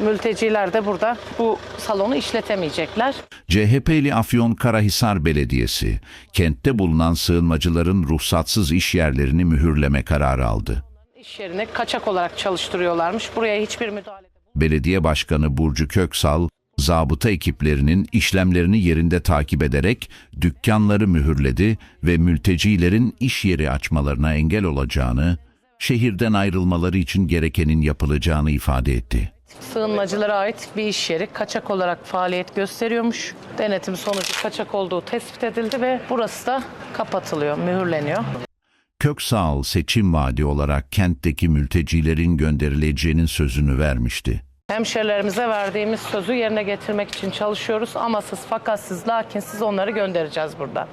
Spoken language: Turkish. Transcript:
Mülteciler de burada bu salonu işletemeyecekler. CHP'li Afyonkarahisar Belediyesi, kentte bulunan sığınmacıların ruhsatsız iş yerlerini mühürleme kararı aldı. İş yerini kaçak olarak çalıştırıyorlarmış. Buraya hiçbir müdahale Belediye Başkanı Burcu Köksal, zabıta ekiplerinin işlemlerini yerinde takip ederek dükkanları mühürledi ve mültecilerin iş yeri açmalarına engel olacağını, şehirden ayrılmaları için gerekenin yapılacağını ifade etti. Sığınmacılara ait bir iş yeri kaçak olarak faaliyet gösteriyormuş. Denetim sonucu kaçak olduğu tespit edildi ve burası da kapatılıyor, mühürleniyor. Köksal seçim vaadi olarak kentteki mültecilerin gönderileceğinin sözünü vermişti. Hemşerilerimize verdiğimiz sözü yerine getirmek için çalışıyoruz. Amasız, fakatsız, lakinsiz onları göndereceğiz buradan.